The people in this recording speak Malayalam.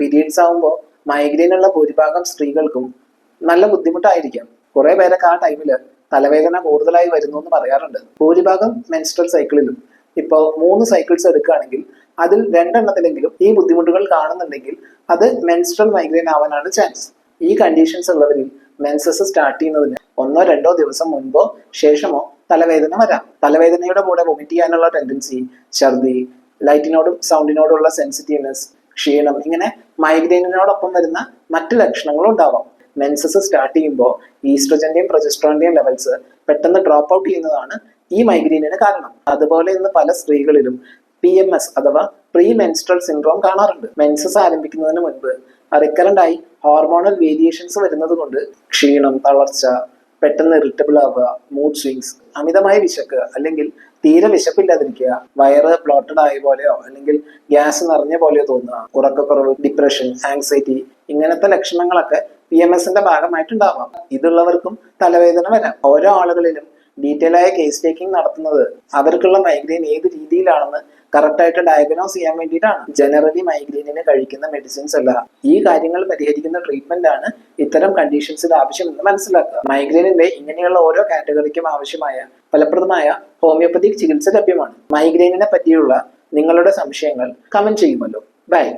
പീരീഡ്സ് ആകുമ്പോൾ മൈഗ്രെയിൻ ഉള്ള ഭൂരിഭാഗം സ്ത്രീകൾക്കും നല്ല ബുദ്ധിമുട്ടായിരിക്കാം. കുറേ പേരൊക്കെ ആ ടൈമിൽ തലവേദന കൂടുതലായി വരുന്നു എന്ന് പറയാറുണ്ട്. ഭൂരിഭാഗം മെൻസ്ട്രൽ സൈക്കിളിലും ഇപ്പോൾ മൂന്ന് സൈക്കിൾസ് എടുക്കുകയാണെങ്കിൽ അതിൽ രണ്ടെണ്ണത്തിലെങ്കിലും ഈ ബുദ്ധിമുട്ടുകൾ കാണുന്നുണ്ടെങ്കിൽ അത് മെൻസ്ട്രൽ മൈഗ്രെയിൻ ആവാനാണ് ചാൻസ് ഈ കണ്ടീഷൻസ് ഉള്ളവരിൽ മെൻസസ് സ്റ്റാർട്ട് ചെയ്യുന്നതിന് ഒന്നോ രണ്ടോ ദിവസം മുൻപോ ശേഷമോ തലവേദന വരാം. തലവേദനയുടെ കൂടെ വൊമിറ്റ് ചെയ്യാനുള്ള ടെൻഡൻസി ഛർദി ലൈറ്റിനോടും സൗണ്ടിനോടുള്ള സെൻസിറ്റീവ്നെസ് ക്ഷീണം ഇങ്ങനെ മൈഗ്രൈനിനോടൊപ്പം വരുന്ന മറ്റ് ലക്ഷണങ്ങളും ഉണ്ടാവാം. മെൻസസ് സ്റ്റാർട്ട് ചെയ്യുമ്പോൾ ഈസ്ട്രജന്റെയും പ്രൊജസ്ട്രോണിന്റെയും ലെവൽസ് പെട്ടെന്ന് ഡ്രോപ്പ് ഔട്ട് ചെയ്യുന്നതാണ് ഈ മൈഗ്രെയിനിന് കാരണം. അതുപോലെ ഇന്ന് പല സ്ത്രീകളിലും പി എം എസ് അഥവാ പ്രീ മെൻസ്ട്രൽ സിൻഡ്രോം കാണാറുണ്ട്. മെൻസസ് ആരംഭിക്കുന്നതിന് മുൻപ് റിക്കറന്റ് ആയി ഹോർമോണൽ വേരിയേഷൻസ് വരുന്നത് കൊണ്ട് ക്ഷീണം തളർച്ച പെട്ടെന്ന് ഇറിറ്റബിൾ ആവുക മൂഡ് സ്വിങ്സ് അമിതമായ വിശക്ക് അല്ലെങ്കിൽ തീരെ വിശപ്പില്ലാതിരിക്കുക. വയറ് ബ്ലോട്ടഡ് ആയ പോലെയോ അല്ലെങ്കിൽ ഗ്യാസ് നിറഞ്ഞ പോലെയോ തോന്നുക. ഉറക്കക്കുറവ് ഡിപ്രഷൻ ആങ്സൈറ്റി ഇങ്ങനത്തെ ലക്ഷണങ്ങളൊക്കെ പി എം എസിന്റെ ഭാഗമായിട്ടുണ്ടാവാം. ഇതുള്ളവർക്കും തലവേദന വരാം. ഓരോ ആളുകളിലും ഡീറ്റെയിൽ ആയ കേസ് ടേക്കിംഗ് നടത്തുന്നത്. അവർക്കുള്ള മൈഗ്രെയിൻ ഏത് രീതിയിലാണെന്ന് കറക്റ്റ് ആയിട്ട് ഡയഗ്നോസ് ചെയ്യാൻ വേണ്ടിയിട്ടാണ്. ജനറലി മൈഗ്രെയിനിന് കഴിക്കുന്ന മെഡിസിൻസ് അല്ല. ഈ കാര്യങ്ങൾ പരിഹരിക്കുന്ന ട്രീറ്റ്മെന്റ് ആണ് ഇത്തരം കണ്ടീഷൻസിൽ ആവശ്യമെന്ന് മനസ്സിലാക്കുക. മൈഗ്രെയിനിന്റെ ഇങ്ങനെയുള്ള ഓരോ കാറ്റഗറിക്കും ആവശ്യമായ ഫലപ്രദമായ ഹോമിയോപ്പതിക് ചികിത്സ ലഭ്യമാണ്. മൈഗ്രെയിനിനെ പറ്റിയുള്ള നിങ്ങളുടെ സംശയങ്ങൾ കമന്റ് ചെയ്യുമല്ലോ. ബൈ